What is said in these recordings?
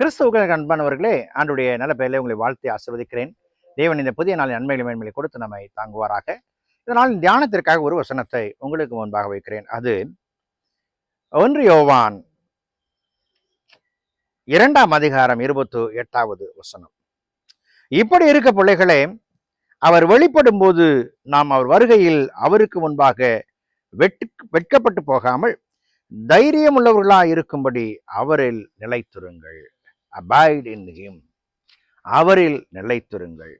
கிறிஸ்துவுக்கு அன்பானவர்களே ஆண்டுடைய நல்ல பெயரில் உங்களை வாழ்த்தி ஆசிர்வதிக்கிறேன். தேவன் இந்த புதிய நாளின் நன்மைகளை மேன்மையை கொடுத்து நம்மை தாங்குவாராக. இதனால் தியானத்திற்காக ஒரு வசனத்தை உங்களுக்கு முன்பாக வைக்கிறேன். அது ஒன்று யோவான் இரண்டாம் அதிகாரம் இருபத்து எட்டாவது வசனம். இப்படி இருக்க பிள்ளைகளே அவர் வெளிப்படும் போது நாம் அவர் வருகையில் அவருக்கு முன்பாக வெட்டு வெட்கப்பட்டு போகாமல் தைரியம் உள்ளவர்களாக இருக்கும்படி அவரில் நிலைத்திருங்கள். அபாய்ட் இன் ஹிம் அவரில் நிலைத்திருங்கள்.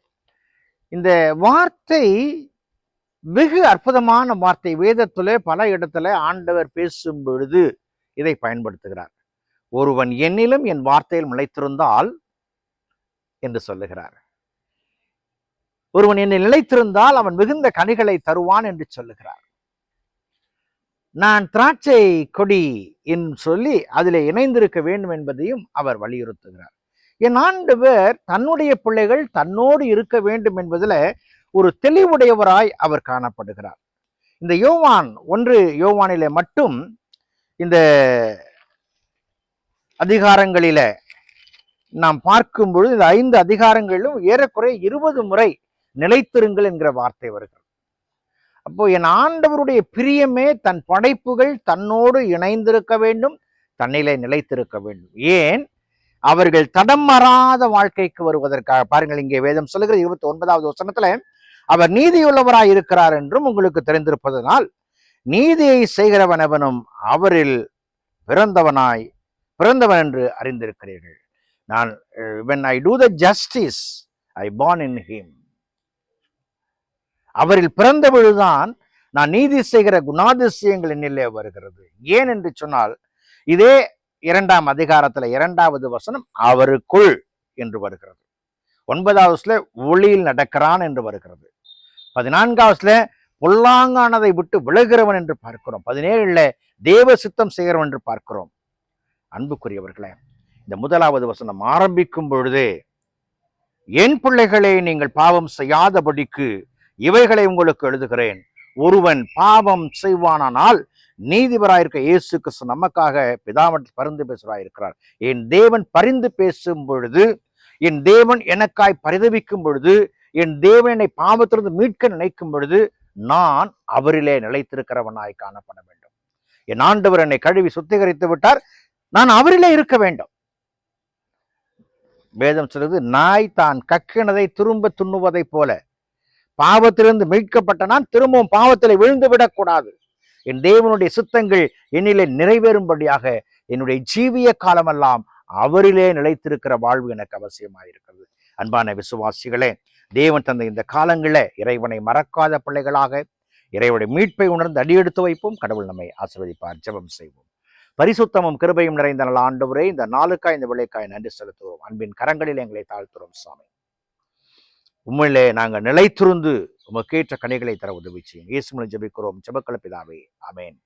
இந்த வார்த்தை வெகு அற்புதமான வார்த்தை. வேதத்திலே பல இடத்துல ஆண்டவர் பேசும் பொழுது இதை பயன்படுத்துகிறார். ஒருவன் என்னிலும் என் வார்த்தையில் நிலைத்திருந்தால் என்று சொல்லுகிறார். ஒருவன் என்னை நிலைத்திருந்தால் அவன் மிகுந்த கனிகளை தருவான் என்று சொல்லுகிறார். நான் திராட்சை கொடி என்று சொல்லி அதில் இணைந்திருக்க வேண்டும் என்பதையும் அவர் வலியுறுத்துகிறார். என் ஆண்டவர் தன்னுடைய பிள்ளைகள் தன்னோடு இருக்க வேண்டும் என்பதில் ஒரு தெளிவுடையவராய் அவர் காணப்படுகிறார். இந்த யோவான் ஒன்று யோவானிலே மட்டும் இந்த அதிகாரங்களில நாம் பார்க்கும் பொழுது இந்த ஐந்து அதிகாரங்களிலும் ஏறக்குறைய இருபது முறை நிலைத்திருங்கள் என்கிற வார்த்தை வருகிறது. அப்போ என் ஆண்டவருடைய பிரியமே தன் படைப்புகள் தன்னோடு இணைந்திருக்க வேண்டும் தன்னிலே நிலைத்திருக்க வேண்டும். ஏன்? அவர்கள் தடம் மாறாத வாழ்க்கைக்கு வருவதற்காக. பாருங்கள் இங்கே வேதம் சொல்லுகிற இருபத்தி ஒன்பதாவது வசனத்துல அவர் நீதியுள்ளவராய் இருக்கிறார் என்றும் உங்களுக்கு தெரிந்திருப்பதனால் நீதியை செய்கிறவனவனும் அவரில் பிறந்தவனாய் பிறந்தவன் என்று அறிந்திருக்கிறீர்கள். நான் when I do the justice I born in him அவரில் பிறந்த பொழுதுதான் நான் நீதி செய்கிற குணாதிசயங்கள் என்னிலே வருகிறது. ஏன் என்று சொன்னால் இதே இரண்டாம் அதிகாரத்துல இரண்டாவது வசனம் அவருக்குள் என்று வருகிறது. ஒன்பதாவதுல ஒளியில் நடக்கிறான் என்று வருகிறது. பதினான்காவதுல பொல்லாங்கானதை விட்டு விலகிறவன் என்று பார்க்கிறோம். பதினேழுல தேவ சித்தம் செய்கிறவன் என்று பார்க்கிறோம். அன்புக்குரியவர்களே இந்த முதலாவது வசனம் ஆரம்பிக்கும் பொழுது என் பிள்ளைகளை நீங்கள் பாவம் செய்யாதபடிக்கு இவைகளை உங்களுக்கு எழுதுகிறேன். ஒருவன் பாவம் செய்வானானால் நீதிபராயிருக்க இயேசு கிறிஸ்து நமக்காக பிதாமற்ற பரிந்து பேசுகிறாயிருக்கிறார் என் தேவன் பரிந்து பேசும் பொழுது என் தேவன் எனக்காய் பரிதவிக்கும் பொழுது என் தேவனை பாவத்திலிருந்து மீட்க நினைக்கும் பொழுது நான் அவரிலே நிலைத்திருக்கிறவனாய் காணப்பட வேண்டும். என் ஆண்டவர் என்னை கழுவி சுத்திகரித்து விட்டார். நான் அவரிலே இருக்க வேண்டும். வேதம் சொல்றது நாய் தான் கக்கினதை திரும்ப துண்ணுவதைப் போல பாவத்திலிருந்து மீட்கப்பட்ட நான் திரும்பவும் பாவத்தில் விழுந்து விடக்கூடாது என் தேவனுடைய சித்தங்கள் என்னிலே நிறைவேறும்படியாக என்னுடைய ஜீவிய காலமெல்லாம் அவரிலே நிலைத்திருக்கிற வாழ்வு எனக்கு அவசியமாயிருக்கிறது. அன்பான விசுவாசிகளே தேவன் தந்த இந்த காலங்களில் இறைவனை மறக்காத பிள்ளைகளாக இறைவனுடைய மீட்பை உணர்ந்து அடியெடுத்து வைப்போம். கடவுள் நம்மை ஆசிர்வதிப்பார். ஜபம் செய்வோம். பரிசுத்தமும் கிருபையும் நிறைந்த நல்ல ஆண்டவரே இந்த நாளுக்காய் இந்த விளைக்காய் நன்றி செலுத்துவோம் அன்பின் கரங்களில் எங்களை தாழ்த்துறோம் சாமி. உண்மையிலே நாங்கள் நிலைத்திருந்து உமக்கேற்ற கனிகளை தர உதவி செய்யும். இயேசுமலை ஜபிக்கிறோம். ஜெபக்கல பிதாவே. அமேன்